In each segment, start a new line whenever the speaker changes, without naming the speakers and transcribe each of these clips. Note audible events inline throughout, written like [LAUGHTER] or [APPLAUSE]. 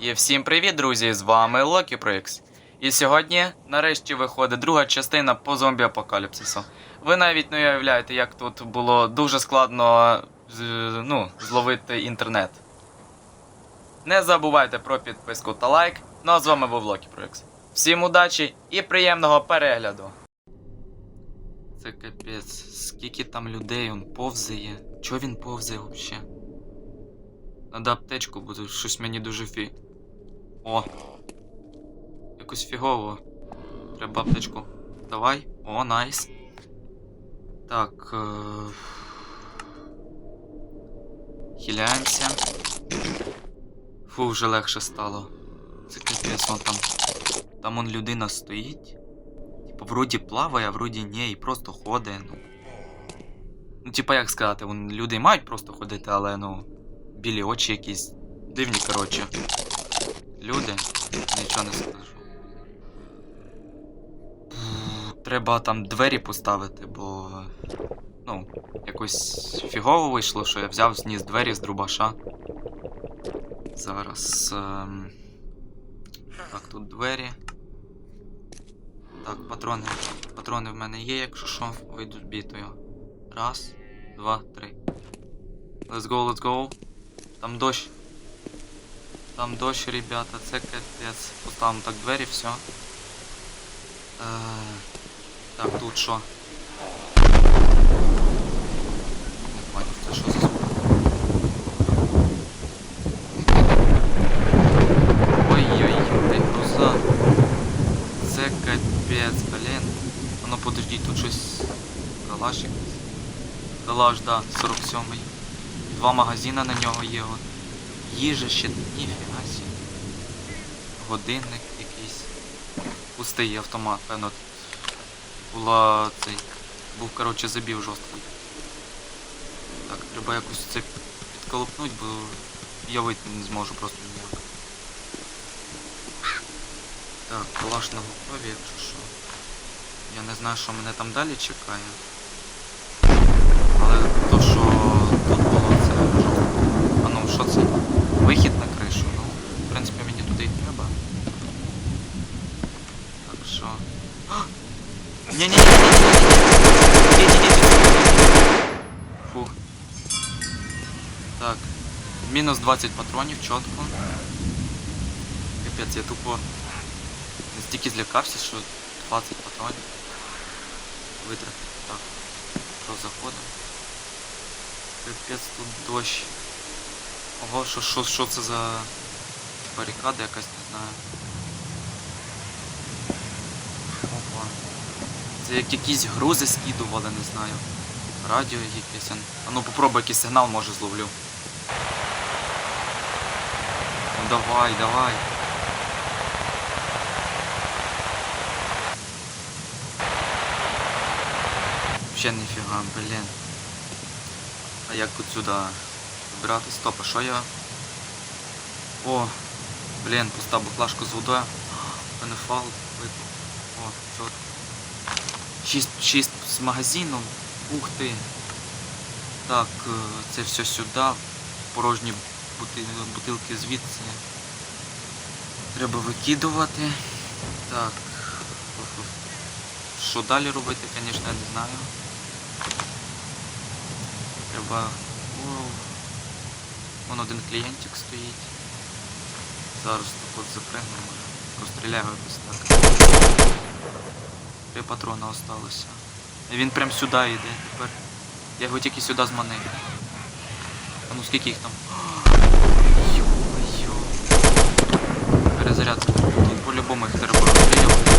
І всім привіт, друзі! З вами Локі І сьогодні нарешті виходить друга частина по зомбі апокаліпсису. Ви навіть не уявляєте, як тут було дуже складно ну, зловити інтернет. Не забувайте про підписку та лайк. Ну а з вами був Локі Всім удачі і приємного перегляду. Це капець, скільки там людей він повзає. Чого він повзає взагалі? Надо аптечку буде, щось мені дуже фі. О! Якось фігово. Треба аптечку. Давай. О, найс. Так. Е... Хиляємося. Фу, вже легше стало. Це капець, он там. Там он людина стоїть. Типа, вроді плаває, а вроді ні, і просто ходить. Ну. Ну, типа, як сказати, вон люди мають просто ходити, але ну. Білі очі якісь. Дивні, коротше. Люди, нічого не скажу. Треба там двері поставити, бо. Ну, якось фігово вийшло, що я взяв зніс двері з друбаша. Зараз. Ем... Так, тут двері. Так, патрони. Патрони в мене є, якщо що, вийду з бітою. Раз, два, три. Let's go, let's go. Там дощ. Там дощ, ребята, це капець. Поставимо так двері, все. Е, так, тут що? Не понял, це що за звук? Ой-ой-ой, круза. Це капець, блін. А ну подождіть, тут щось. Калаш якийсь. Калаш, да, 47-й. Два магазина на нього є. От. Їжа ще ніфіга сі. Годинник якийсь. Пустий автомат, певно. Була цей. Був, коротше, забів жорсткий. Так, треба якось це підколопнуть, бо я вийти не зможу просто ніяк. Так, калаш на готові, якщо що. Я не знаю, що мене там далі чекає. що це? Вихід на кришу. Ну, в принципі, мені туди й треба. Так що. ні [GASPS] ні ні Фух. Так. Мінус 20 патронів, чітко. Капець, я тупо настільки злякався, що 20 патронів. Витратив. Так. Що заходимо? Капець тут дощ. Ого, що, що, що це за барикада якась, не знаю. Опа. Це як якісь грузи скидували, не знаю. Радіо якесь. а- А ну попробуй якийсь сигнал може зловлю. Ну давай, давай. Вообще ніфіга, блін. А як тут сюди? Стоп, а що я? О, блін, постав баклажку з водою. Мене фал випав. О, чот. Шість, шість з магазином. Ух ти. Так, е, це все сюди. Порожні бутилки звідси. Треба викидувати. Так. Що далі робити, звісно, я не знаю. Треба. Вон один клієнтик стоїть. Зараз от запригну, може. Розстріляю якось так. Три патрона осталося. І він прям сюди йде тепер. Я його тільки сюди зманив. А ну скільки їх там? Йо-йо. Перезарядка. Тут по-любому їх треба розстрілювати.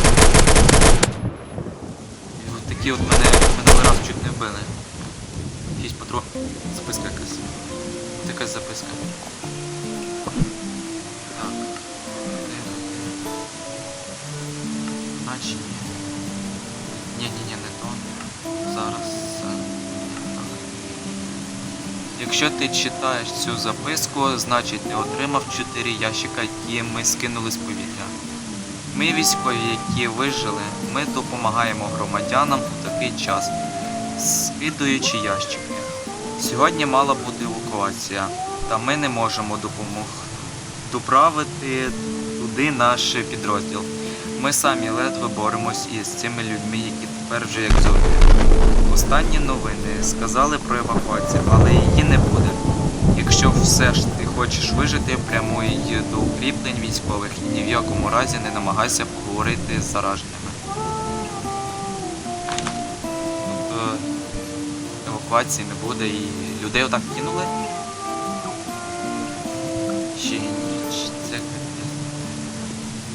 І от такі от мене минулий раз чуть не вбили. Якийсь патрон. Записка якась. Якась записка. Так. Наче ні. Ні-ні-ні, не то. Зараз. е. Якщо ти читаєш цю записку, значить ти отримав 4 ящика, які ми скинули з повітря. Ми військові, які вижили, ми допомагаємо громадянам у такий час, скидуючи ящики. Сьогодні мала бути евакуація, та ми не можемо допомогти. доправити туди наш підрозділ. Ми самі ледве боремось із цими людьми, які тепер вже як зомбі. Останні новини сказали про евакуацію, але її не буде. Якщо все ж ти хочеш вижити, прямуй до укріплень військових і ні в якому разі не намагайся поговорити з зараженими. Тобто евакуації не буде і людей отак кинули. Ще ніч, це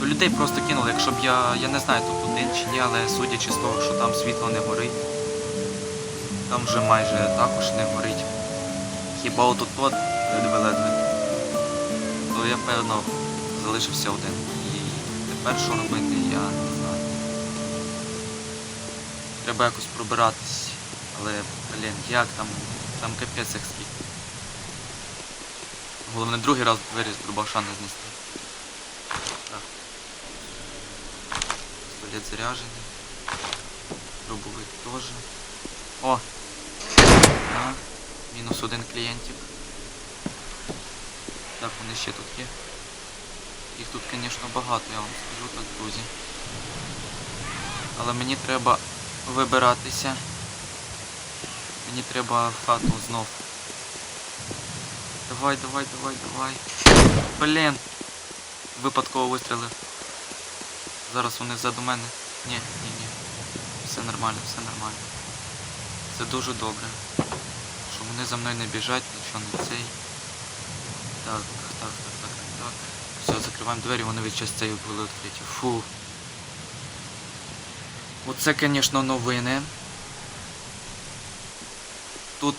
людей просто кинули, якщо б я. Я не знаю тут один чи ні, але судячи з того, що там світло не горить. Там вже майже також не горить. Хіба отут от ледве-ледве. То я певно залишився один. І тепер що робити, я не знаю. Треба якось пробиратись. Але, блін, як там. Там капець як. Головне другий раз двері з дробаша не знести. Так. Пістолет заряджений. Дробовик теж. О! На. Мінус один клієнтів. Так, вони ще тут є. Їх тут, звісно, багато, я вам скажу так, друзі. Але мені треба вибиратися. Мені треба в хату знов. Давай, давай, давай, давай. Блін. Випадково вистрілив. Зараз вони ззаду мене. Ні, ні, ні. Все нормально, все нормально. Це дуже добре. Що вони за мною не біжать, нічого не цей. Так, так, так, так, так, так. Все, закриваємо двері, вони весь час цей були відкриті. Фу. Оце, звісно, новини. Тут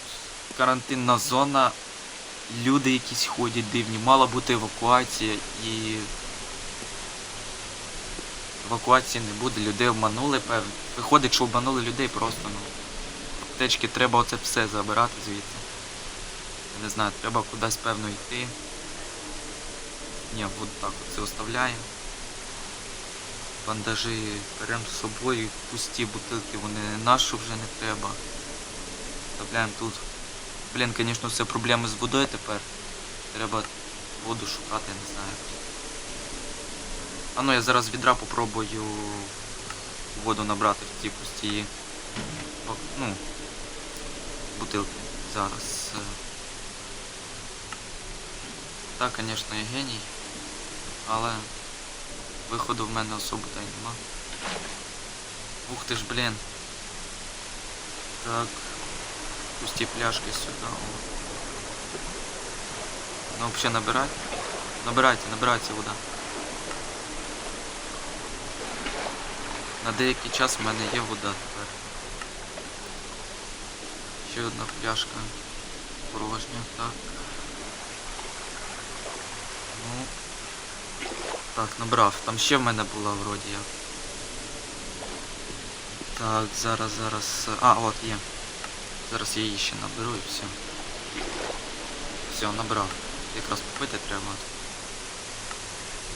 карантинна зона, люди якісь ходять дивні, мала бути евакуація і евакуації не буде, людей обманули, певно. Виходить, що обманули людей просто, ну. Аптечки треба оце все забирати звідси. Не знаю, треба кудись певно йти. Ні, от так оце оставляємо. Бандажі беремо з собою, пусті бутилки, вони нашу вже не треба. Оставляємо тут. Блін, звісно, це проблеми з водою тепер. Треба воду шукати, я не знаю. А ну я зараз відра попробую воду набрати в ті пусті ну, бутилки. Зараз. е. Так, звісно, я геній. Але виходу в мене особо та й нема. Ух ти ж, блін. Так. Пусті пляшки сюди. Ну, взагалі набирать. Набирайте, набирайте вода. На деякий час в мене є вода тепер. Ще одна пляшка. Порожня, так. Ну. Так, набрав. Там ще в мене була вроді як. Так, зараз, зараз. А, от є. Зараз я її ще наберу і все. Все, набрав. Якраз попити треба.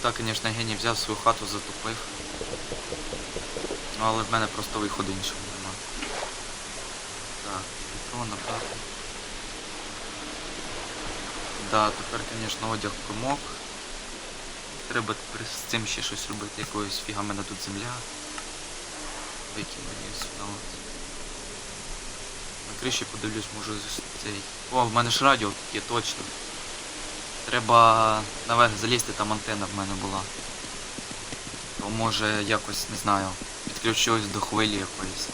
Так, звісно, геній взяв свою хату, затопив. Ну, але в мене просто виходу іншого нема. Так, петро набрати. Да, тепер, звісно, одяг промок. Треба тепер з цим ще щось робити. Якоюсь фіга мене тут земля. Викину її сюди. На криші подивлюсь, може цей. О, в мене ж радіо є, точно. Треба наверх залізти, там антенна в мене була. То може якось, не знаю, підключусь до хвилі якоїсь.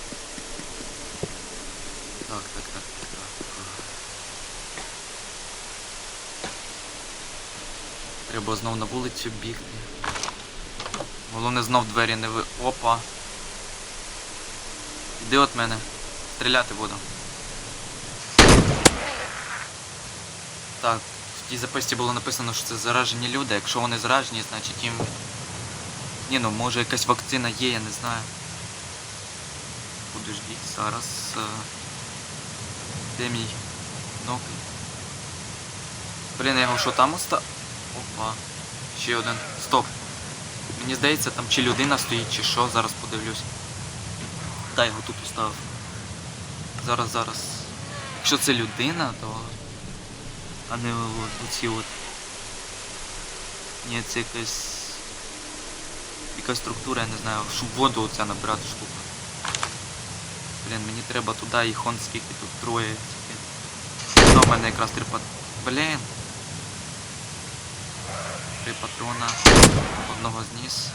Так, так, так, так, так. Треба знов на вулицю бігти. Головне знов двері не ви. Опа. Іди от мене. Стріляти буду. Так, в тій записці було написано, що це заражені люди. Якщо вони заражені, значить їм. Ні, ну може якась вакцина є, я не знаю. Подождіть, зараз. е, Де мій Ноки? Блін, я його що там оста... Опа. Ще один. Стоп. Мені здається, там чи людина стоїть, чи що, зараз подивлюсь. Дай його тут поставив. Зараз, зараз. Якщо це людина, то. А не оці от. Ні, це якась. Якась структура, я не знаю, щоб воду оця набирати штуку. Блін, мені треба туди і хон скільки тут троє тільки. Ну, в мене якраз три пат... Блін. Три патрона. Одного зніс.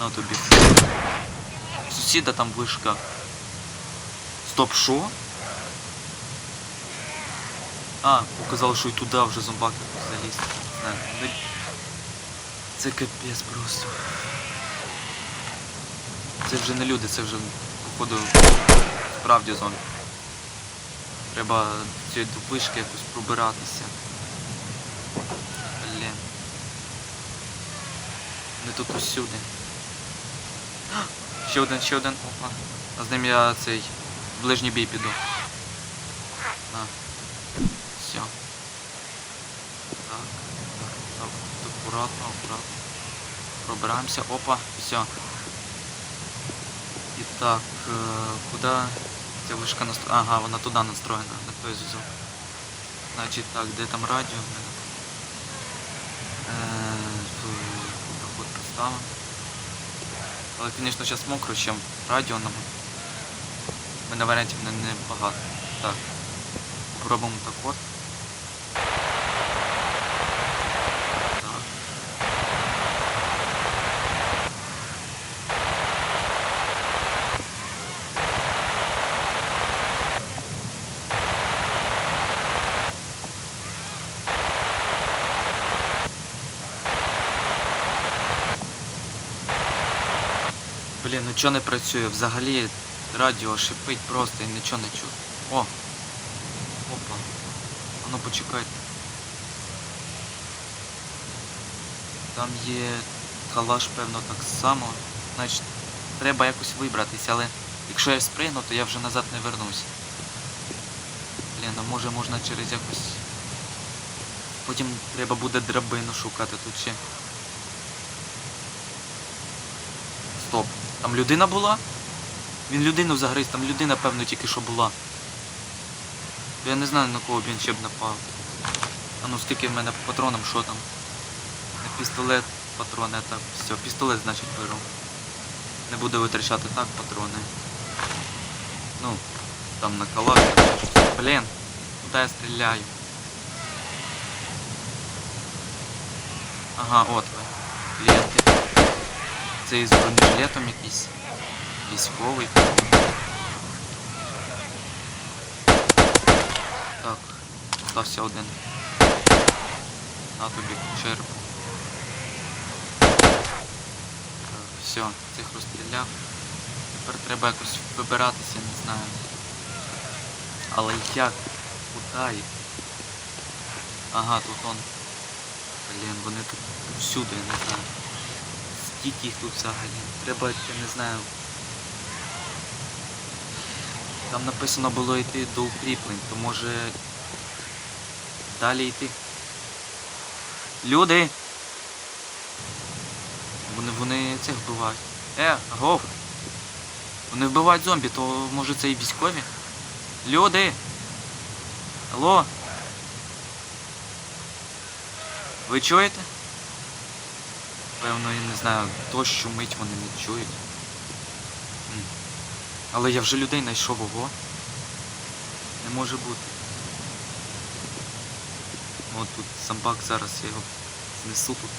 Ну тобі. Сусіда там вишка. Стоп, що? А, показало, що і туди вже зомбак якось заліз. Це капець просто. Це вже не люди, це вже, походу, справді зомбі. Треба цієї допишки якось пробиратися. Блін. Не тут усюди. Ще один, ще один. Опа. А з ним я цей ближній бій піду. На. Все. Так, так, так, тут акуратно, акуратно. Пробираємося. Опа, все. І так, е, куди ця вишка настроєна? Ага, вона туди настроєна, на той зв'язок. Значить так, де там фу, Проход поставимо. Але, звісно, зараз мокро, чим радіо нам. У мене варіантів не, не багато. Так. Попробуємо так от. Блін, ну чого не працює? Взагалі радіо шипить просто і нічого не чую. О! Опа. А ну почекайте. Там є калаш, певно, так само. Значить, треба якось вибратися, але якщо я спригну, то я вже назад не вернусь. Блін, а може можна через якось. Потім треба буде драбину шукати тут ще. Стоп. Там людина була? Він людину загриз, там людина, певно, тільки що була. Я не знаю на кого б він ще б напав. А ну скільки в мене по патронам, що там? На пістолет патрони, так, все, пістолет значить беру. Не буду витрачати так патрони. Ну, там на калаш. Блін, куди я стріляю? Ага, от ви. Це із бронежилетом якийсь. Військовий. Так, остався один. На тобі череп. Все, цих розстріляв. Тепер треба якось вибиратися, не знаю. Але як? Куди? Ага, тут он. Блін, вони тут всюди, не знаю. Скільки їх тут взагалі? Треба, я не знаю. Там написано було йти до укріплень, то може далі йти. Люди! Вони, вони цих вбивають. Е, гов! Вони вбивають зомбі, то може це і військові? Люди! Алло! Ви чуєте? Певно, я не знаю, то шумить вони не чують. Але я вже людей знайшов ого. Не може бути. От тут самбак зараз я його знесу тут.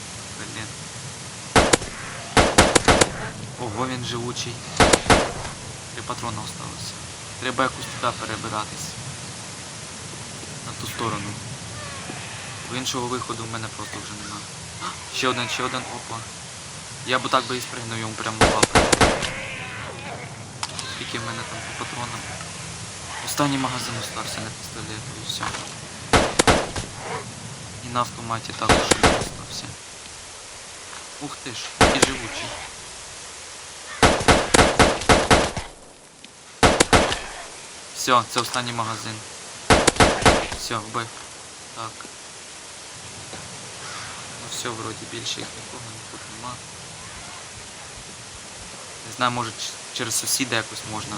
Ого, він живучий. Три патрона осталося. Треба якось туди перебиратись. На ту сторону. Бо іншого виходу в мене просто вже нема. Ще один, ще один, опа. Я б так би і спригнув йому прямо в лапи. Скільки в мене там по патронам. Останній магазин остався на пістолету і все. І на автоматі також остався. Ух ти ж, і живучий. Все, це останній магазин. Все, вбив. Так. Все, вроді більше їх нікого тут нема. Не знаю, може через сусіда якось можна.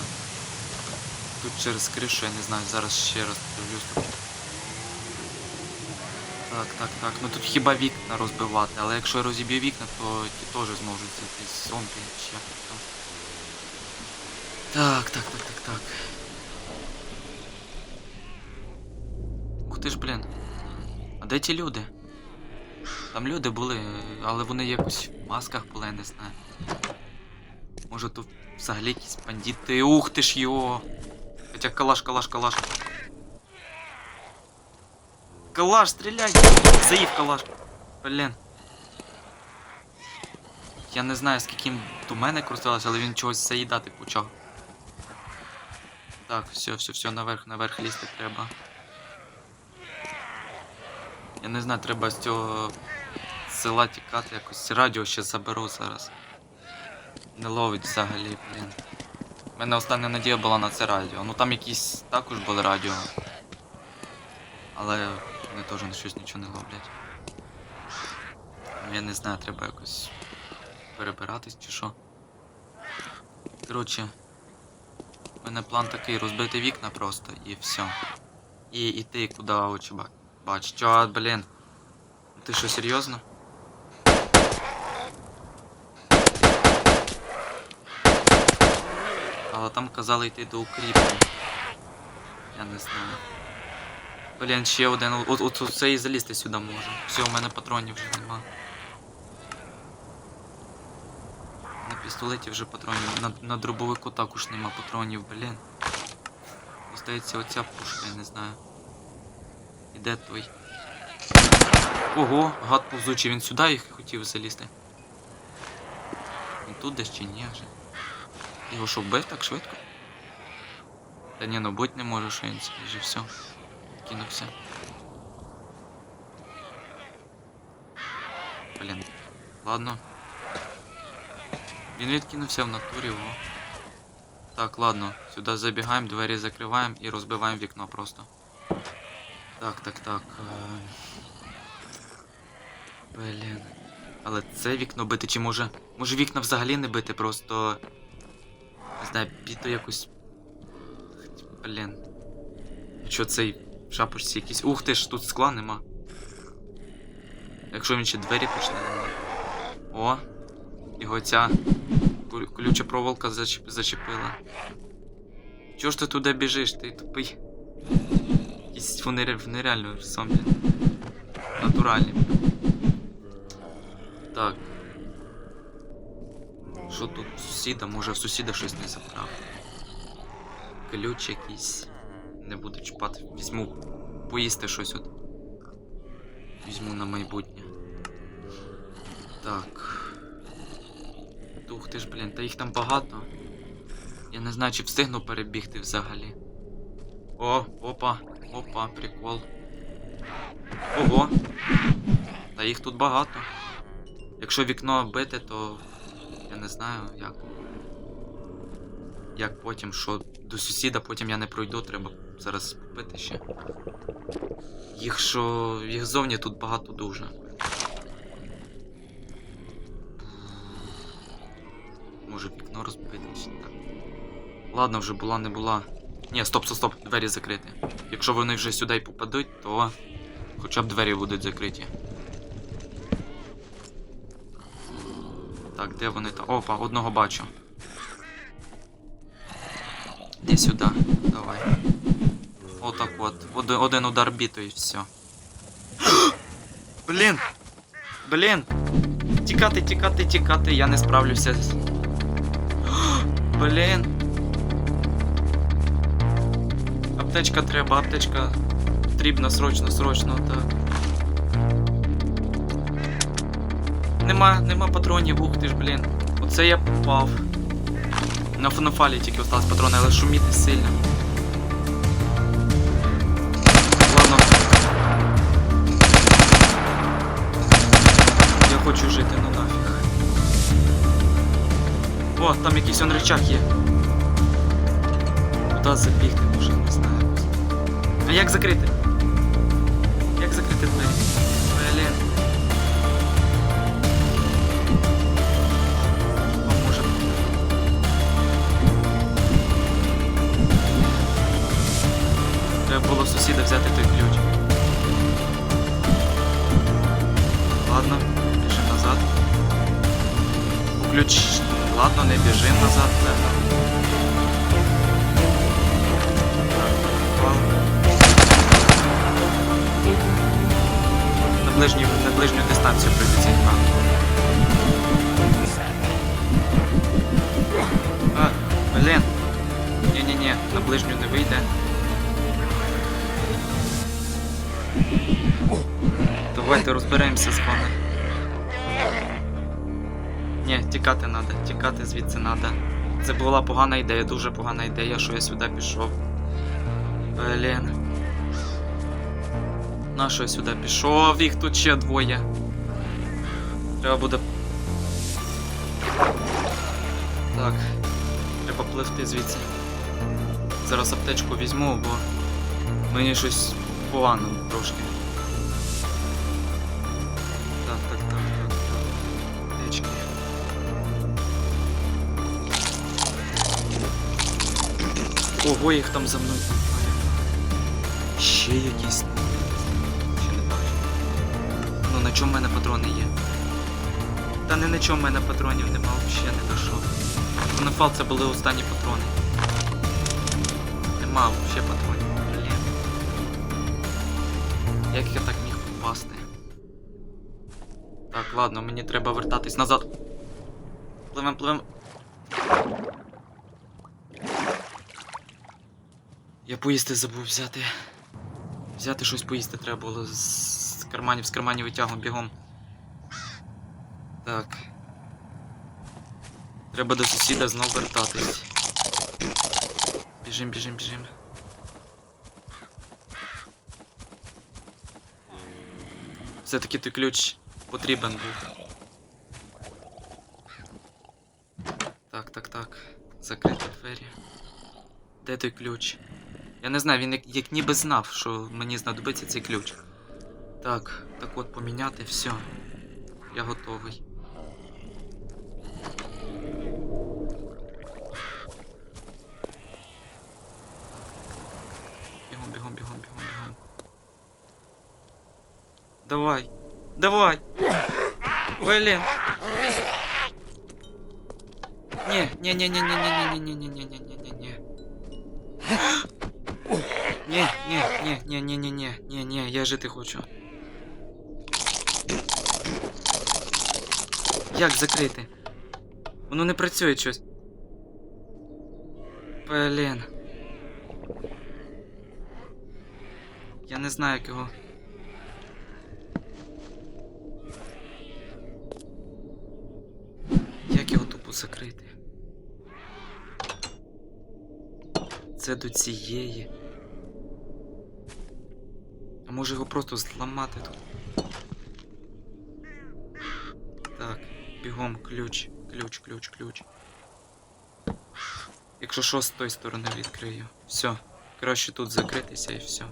Тут через кришу, я не знаю, зараз ще раз подивлюсь. Так, так, так. Ну тут хіба вікна розбивати, але якщо я розіб'ю вікна, то ті теж зможуть зайти зомбі чи як там. Так, так, так, так, так. Ух ти ж, блін. А де ті люди? Там люди були, але вони якось в масках були, я не знаю. Може тут взагалі якісь бандити. Ух ти ж його! Хоча калаш, калаш, калаш. Калаш, стріляй! Заїв калаш. Блін. Я не знаю, скільки до мене крутилося, але він чогось заїдати почав. Так, все, все, все, наверх, наверх лізти треба. Я не знаю, треба з цього села тікати якось. Радіо ще заберу зараз. Не ловить взагалі, блін. У мене остання надія була на це радіо. Ну там якісь також були радіо. Але вони теж на щось нічого не ловлять. Ну, Я не знаю, треба якось перебиратись чи що. Коротше, у мене план такий розбити вікна просто і все. І йти куди очі ба- бачать. А, блін. Ти що, серйозно? Але там казали йти до укріплень. Я не знаю. Блін, ще один. От, от, от це і залізти сюди може. Все, у мене патронів вже нема. На пістолеті вже патронів. На, на дробовику також нема патронів, блін. Остається оця пушка, я не знаю. І де той? Ого, гад повзучий, він сюди їх хотів залізти. Він тут десь чи ні вже? Його що вбив так швидко? Та ні, ну будь не може, що він вже все. Кинувся. Блін. Ладно. Він відкинувся в натурі, о. Так, ладно. Сюди забігаємо, двері закриваємо і розбиваємо вікно просто. Так, так, так. е. Блін. Але це вікно бити чи може. Може вікна взагалі не бити, просто. Знаю, піти якось. Блін. Що цей в шапочці якийсь. Ух ти ж, тут скла нема. Якщо він ще двері почне нема. О! Його ця кол- колюча проволока зачеп... зачепила. Чого ж ти туди біжиш, ти тупий? Якісь вони, ре- вони реально зомбі. Натуральні. Так. Що тут сусіда? Може в сусіда щось не забрав. Ключ якийсь. Не буду чіпати. Візьму поїсти щось от. Візьму на майбутнє. Так. Ух ти ж, блін, та їх там багато. Я не знаю, чи встигну перебігти взагалі. О, опа, опа, прикол. Ого. Та їх тут багато. Якщо вікно бити, то не знаю як. Як потім, що до сусіда потім я не пройду, треба зараз купити ще. Їх що. їх зовні тут багато дуже. Може вікно розбити чи так. Ладно, вже була, не була. Ні, стоп, стоп, стоп, двері закриті. Якщо вони вже сюди попадуть, то хоча б двері будуть закриті. Так, де вони там? Опа, одного бачу. Іди сюди, давай. Отак от. Один, удар біту і все. [GASPS] Блін! Блін! Тікати, тікати, тікати, я не справлюся. [GASPS] Блін. Аптечка треба, аптечка потрібна срочно, срочно, так. Нема, нема патронів, ух ти ж, блін. Оце я попав. На фонофалі тільки осталось патрони, але шуміти сильно. Ладно. Я хочу жити, ну нафіг. О, там якийсь он рычаг є. Куди забігти, може, не знаю. А як закрити? Як закрити двері? треба було сусіда взяти той ключ. Ладно, біжим назад. Ключ... Ладно, не біжим назад, певно. На ближню, на ближню дистанцію прилетіть, А, Блін. Ні-ні-ні, на ближню не вийде. Давайте розберемося з вами. Ні, тікати треба, тікати звідси треба. Це була погана ідея, дуже погана ідея, що я сюди пішов. Блін. На що я сюди пішов? Їх тут ще двоє. Треба буде. Так. Треба пливти звідси. Зараз аптечку візьму, бо мені щось погано трошки. Ого, їх там за мною. Ще якісь. Ще не бачу. Ну на чому в мене патрони є? Та не на чому в мене патронів нема, ще не дійшов. На фал це були останні патрони. Нема ще патронів. Блін. Як я так міг попасти? Так, ладно, мені треба вертатись назад. Пливем, пливем. Я поїсти забув взяти. Взяти щось поїсти треба було з карманів, з карманів витягом бігом. Так. Треба до сусіда знов вертатись. Біжим, біжим, біжим. Все-таки той ключ потрібен був. Так, так, так. Закриті двері. Де той ключ? Я не знаю, він як, як ніби знав, що мені знадобиться цей ключ. Так, так от поміняти, все. Я готовий. Бігом, бігом, бігом, бігом, бігом. Давай. Давай. Блін. Ні, ні, ні, ні, ні, ні, ні, ні, ні, ні, ні, ні, ні, ні. Ні, ні, ні, ні, ні, ні, ні, ні, ні, я жити хочу. Як закрити? Воно не працює щось. Блін. Я не знаю, як його. Як його тупо закрити? Це до цієї. Може його просто зламати тут? Так, бігом, ключ, ключ, ключ, ключ. Якщо що, з тої сторони відкрию. Все. Краще тут закритися і все.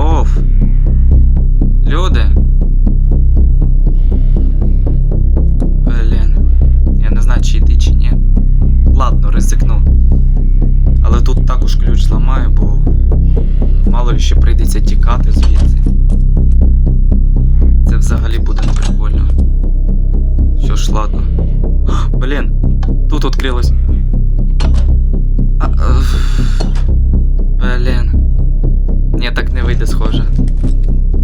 Агов. Люди. Блін. Я не знаю, чи йти, чи ні. Ладно, ризикну. Але тут також ключ зламаю, бо мало ще прийдеться тікати звідси. Це взагалі буде не прикольно. Що ж, ладно. Блін, тут відкрилось. Е, Блін. Ні, так не вийде, схоже.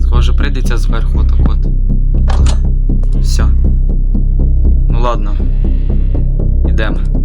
Схоже, прийдеться зверху так от. Все. Ну ладно. Ідемо.